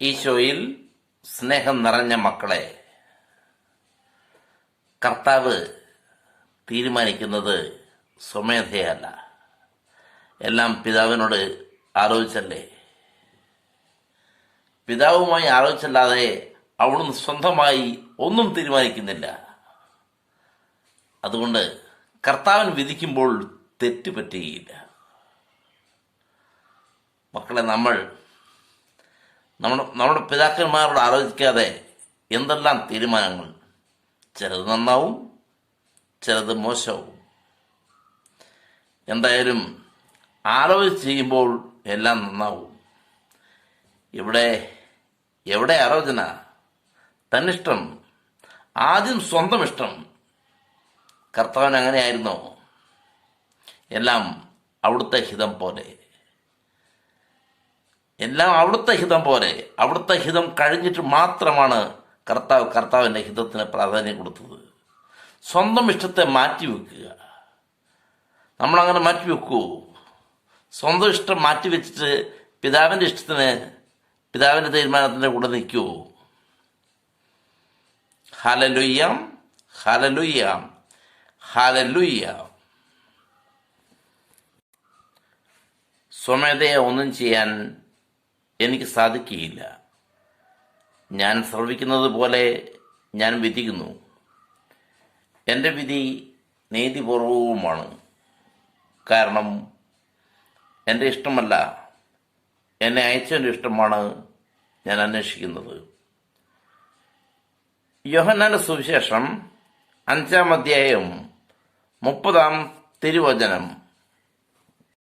ഈശോയിൽ സ്നേഹം നിറഞ്ഞ മക്കളെ കർത്താവ് തീരുമാനിക്കുന്നത് സ്വമേധയല്ല. എല്ലാം പിതാവിനോട് ആലോചിച്ചല്ലേ? പിതാവുമായി ആലോചിച്ചല്ലാതെ അവിടുന്ന് സ്വന്തമായി ഒന്നും തീരുമാനിക്കുന്നില്ല. അതുകൊണ്ട് കർത്താവൻ വിധിക്കുമ്പോൾ തെറ്റുപറ്റുകയില്ല മക്കളെ നമ്മൾ നമ്മുടെ നമ്മുടെ പിതാക്കന്മാരോട് ആലോചിക്കാതെ എന്തെല്ലാം തീരുമാനങ്ങൾ? ചിലത് നന്നാവും ചിലത് മോശവും. എന്തായാലും ആലോചിച്ച് ചെയ്യുമ്പോൾ എല്ലാം നന്നാവും. ഇവിടെ എവിടെ ആലോചന? തന്നിഷ്ടം ആദ്യം സ്വന്തം ഇഷ്ടം. കർത്താവൻ അങ്ങനെയായിരുന്നോ? എല്ലാം അവിടുത്തെ ഹിതം പോലെ. എല്ലാം അവിടുത്തെ ഹിതം പോലെ അവിടുത്തെ ഹിതം കഴിഞ്ഞിട്ട് മാത്രമാണ് കർത്താവ് കർത്താവിന്റെ ഹിതത്തിന് പ്രാധാന്യം കൊടുത്തത്. സ്വന്തം ഇഷ്ടത്തെ മാറ്റി വെക്കുക. നമ്മളങ്ങനെ മാറ്റി വെക്കൂ. സ്വന്തം ഇഷ്ടം മാറ്റി വെച്ചിട്ട് പിതാവിന്റെ ഇഷ്ടത്തിന് പിതാവിന്റെ തീരുമാനത്തിന്റെ കൂടെ നിൽക്കൂ. ഹലലുയ്യാം ഹലലുയ്യാം ഹലലുയ്യാം സ്വമേധയെ ഒന്നും ചെയ്യാൻ എനിക്ക് സാധിക്കുകയില്ല. ഞാൻ ശ്രവിക്കുന്നത് പോലെ ഞാൻ വിധിക്കുന്നു. എന്റെ വിധി നീതിപൂർവവുമാണ്. കാരണം എന്റെ ഇഷ്ടമല്ല. എന്നെ അയച്ചതിന്റെ ഇഷ്ടമാണ് ഞാൻ അന്വേഷിക്കുന്നത്. യോഹന്നാന്റെ സുവിശേഷം അഞ്ചാം അധ്യായം മുപ്പതാം തിരുവചനം.